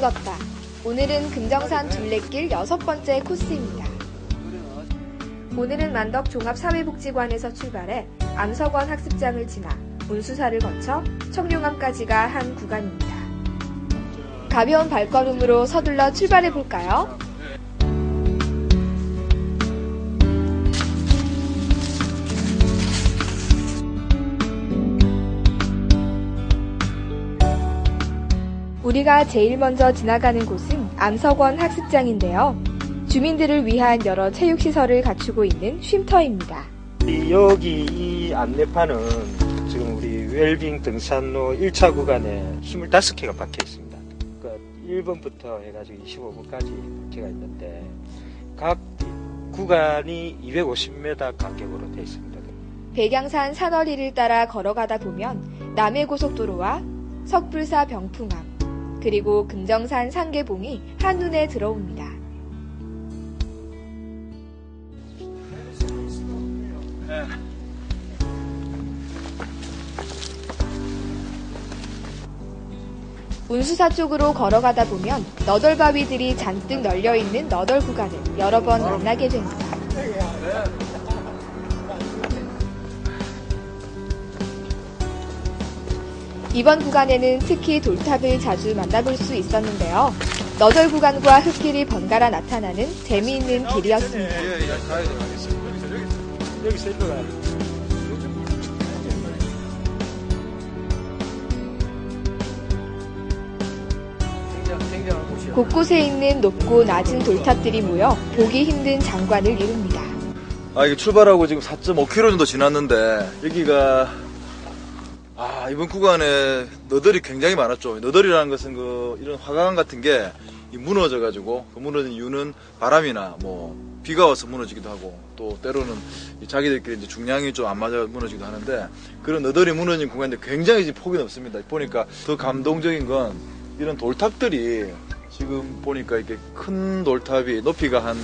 길을 걷다. 오늘은 금정산 둘레길 여섯 번째 코스입니다. 오늘은 만덕 종합사회복지관에서 출발해 암석원 학습장을 지나 운수사를 거쳐 청룡암까지가 한 구간입니다. 가벼운 발걸음으로 서둘러 출발해 볼까요? 우리가 제일 먼저 지나가는 곳은 암석원 학습장인데요. 주민들을 위한 여러 체육시설을 갖추고 있는 쉼터입니다. 여기 이 안내판은 지금 우리 웰빙 등산로 1차 구간에 25개가 박혀 있습니다. 그러니까 1번부터 해가지고 25번까지 박혀가 있는데 각 구간이 250m 간격으로 되어 있습니다. 백양산 산허리를 따라 걸어가다 보면 남해고속도로와 석불사 병풍암, 그리고 금정산 상계봉이 한눈에 들어옵니다. 운수사 쪽으로 걸어가다 보면 너덜바위들이 잔뜩 널려 있는 너덜 구간을 여러 번 만나게 됩니다. 이번 구간에는 특히 돌탑을 자주 만나볼 수 있었는데요. 너덜 구간과 흙길이 번갈아 나타나는 재미있는 길이었습니다. 곳곳에 있는 높고 낮은 돌탑들이 모여 보기 힘든 장관을 이룹니다. 아, 이게 출발하고 지금 4.5km 정도 지났는데, 여기가, 아, 이번 구간에 너덜이 굉장히 많았죠. 너덜이라는 것은 그, 이런 화강 같은 게이 무너져가지고, 그 무너진 이유는 바람이나 뭐, 비가 와서 무너지기도 하고, 또 때로는 이 자기들끼리 이제 중량이 좀 안 맞아 무너지기도 하는데, 그런 너덜이 무너진 구간인데 굉장히 지금 폭이 넓습니다. 보니까 더 감동적인 건 이런 돌탑들이 지금 보니까 이렇게 큰 돌탑이 높이가 한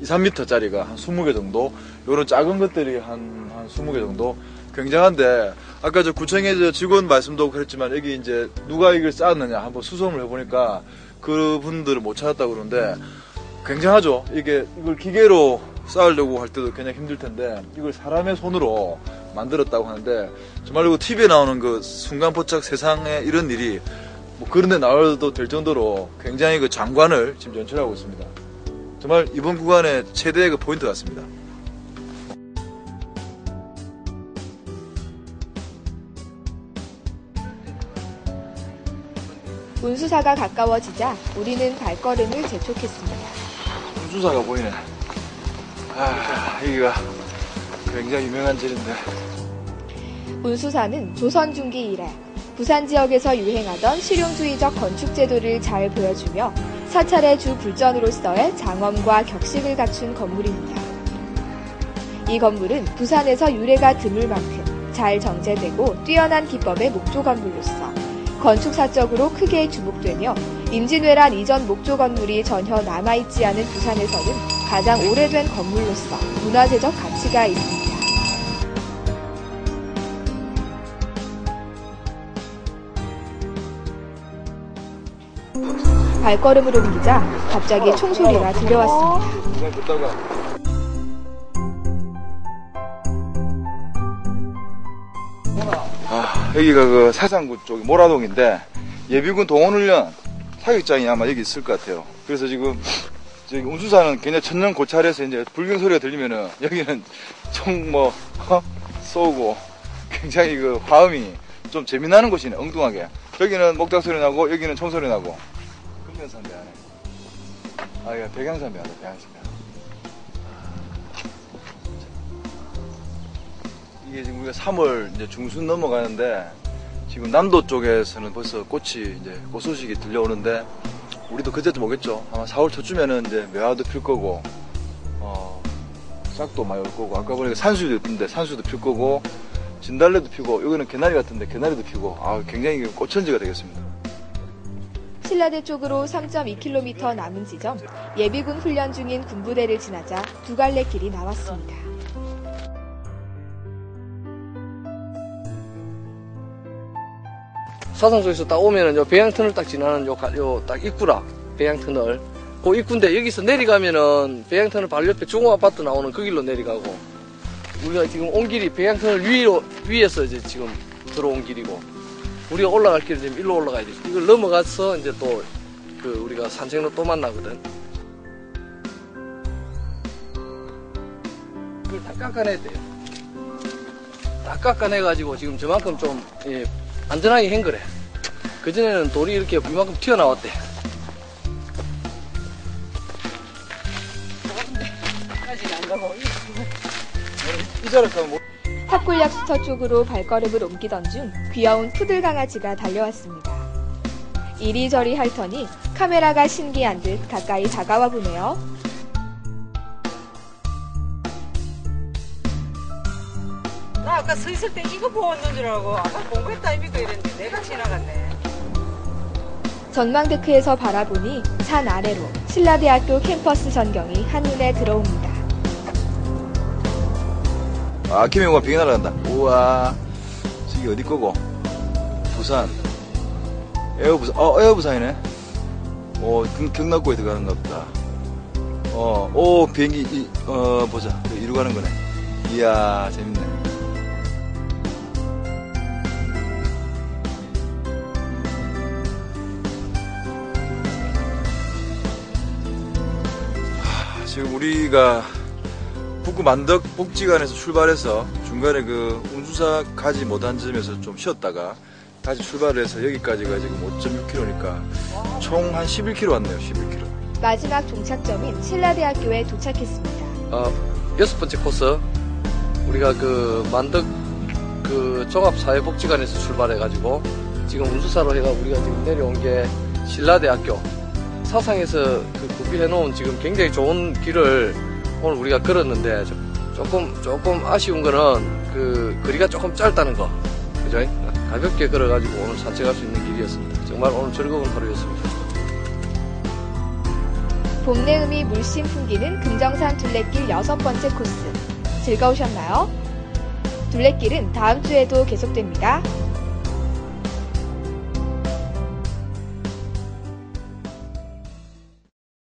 2, 3m짜리가 한 20개 정도, 요런 작은 것들이 한, 한 20개 정도 굉장한데, 아까 저 구청의 저 직원 말씀도 그랬지만, 여기 이제 누가 이걸 쌓았느냐 한번 수소문을 해보니까 그분들을 못 찾았다고 그러는데, 굉장하죠. 이게, 이걸 기계로 쌓으려고 할 때도 굉장히 힘들 텐데, 이걸 사람의 손으로 만들었다고 하는데, 정말 그 TV에 나오는 그 순간 포착 세상에 이런 일이 뭐 그런 데 나와도 될 정도로 굉장히 그 장관을 지금 연출하고 있습니다. 정말 이번 구간의 최대의 그 포인트 같습니다. 운수사가 가까워지자 우리는 발걸음을 재촉했습니다. 운수사가 보이네. 아, 여기가 굉장히 유명한 길인데. 운수사는 조선 중기 이래 부산 지역에서 유행하던 실용주의적 건축 제도를 잘 보여주며 사찰의 주 불전으로서의 장엄과 격식을 갖춘 건물입니다. 이 건물은 부산에서 유래가 드물 만큼 잘 정제되고 뛰어난 기법의 목조 건물로서 건축사적으로 크게 주목되며 임진왜란 이전 목조 건물이 전혀 남아있지 않은 부산에서는 가장 오래된 건물로서 문화재적 가치가 있습니다. 발걸음을 옮기자 갑자기 총소리가 들려왔습니다. 여기가 그 사상구 쪽 모라동인데 예비군 동원훈련 사격장이 아마 여기 있을 것 같아요. 그래서 지금 저기 운수사는 굉장히 천년 고찰에서 이제 불경 소리가 들리면은 여기는 총뭐 어? 쏘고 굉장히 그 화음이 좀 재미나는 곳이네 엉뚱하게 여기는 목탁 소리 나고 여기는 총 소리 나고 금면산배 안에 아 이거 백양산배 안에 백양산 이게 지금 우리가 3월 이제 중순 넘어가는데 지금 남도 쪽에서는 벌써 꽃이 이제 꽃 소식이 들려오는데 우리도 그제도 오겠죠. 아마 4월 초쯤에는 이제 매화도 필 거고 어, 싹도 많이 올 거고 아까 보니까 산수도 예쁜데 산수도 필 거고 진달래도 피고 여기는 개나리 같은데 개나리도 피고 아 굉장히 꽃천지가 되겠습니다. 신라대 쪽으로 3.2km 남은 지점 예비군 훈련 중인 군부대를 지나자 두 갈래 길이 나왔습니다. 사상소에서 딱 오면은 요 배양터널 딱 지나는 요, 요 딱 입구라. 배양터널. 그 입구인데 여기서 내려가면은 배양터널 바로 옆에 중호아파트 나오는 그 길로 내려가고 우리가 지금 온 길이 배양터널 위로, 위에서 이제 지금 들어온 길이고 우리가 올라갈 길은 지금 일로 올라가야 돼. 이걸 넘어가서 이제 또 그 우리가 산책로 또 만나거든. 이걸 다 깎아내야 돼요. 다 깎아내가지고 지금 저만큼 좀 예, 안전하게 한 거래. 그전에는 돌이 이렇게 이만큼 튀어나왔대. 뭐 탑골약수터 쪽으로 발걸음을 옮기던 중 귀여운 푸들 강아지가 달려왔습니다. 이리저리 핥더니 카메라가 신기한 듯 가까이 다가와 보네요. 나 아까 서 있을 때 이거 보고 왔는 줄 알고 아까 공부했다 이거 이랬는데 내가 지나갔네. 전망데크에서 바라보니 산 아래로 신라대학교 캠퍼스 전경이 한눈에 들어옵니다. 아, 김영우가 비행기 날아간다. 우와. 저기 어디 거고? 부산. 에어 부산. 어, 에어 부산이네. 어, 경, 경남고에 들어가는가 보다. 어, 오, 비행기, 이, 어, 보자. 그 이리로 가는 거네. 이야, 재밌네. 지금 우리가 북구 만덕 복지관에서 출발해서 중간에 그 운수사 가지 못한 점에서 좀 쉬었다가 다시 출발을 해서 여기까지가 지금 5.6km니까 총 한 11km 왔네요, 11km. 마지막 종착점인 신라대학교에 도착했습니다. 어, 여섯 번째 코스 우리가 그 만덕 그 종합사회복지관에서 출발해가지고 지금 운수사로 해가 우리가 지금 내려온 게 신라대학교 사상에서 그 구비해놓은 지금 굉장히 좋은 길을 오늘 우리가 걸었는데 조- 조금 조금 아쉬운 거는 그 거리가 조금 짧다는 거 그죠? 가볍게 걸어가지고 오늘 산책할 수 있는 길이었습니다. 정말 오늘 즐거운 하루였습니다. 봄내음이 물씬 풍기는 금정산 둘레길 여섯 번째 코스. 즐거우셨나요? 둘레길은 다음 주에도 계속됩니다.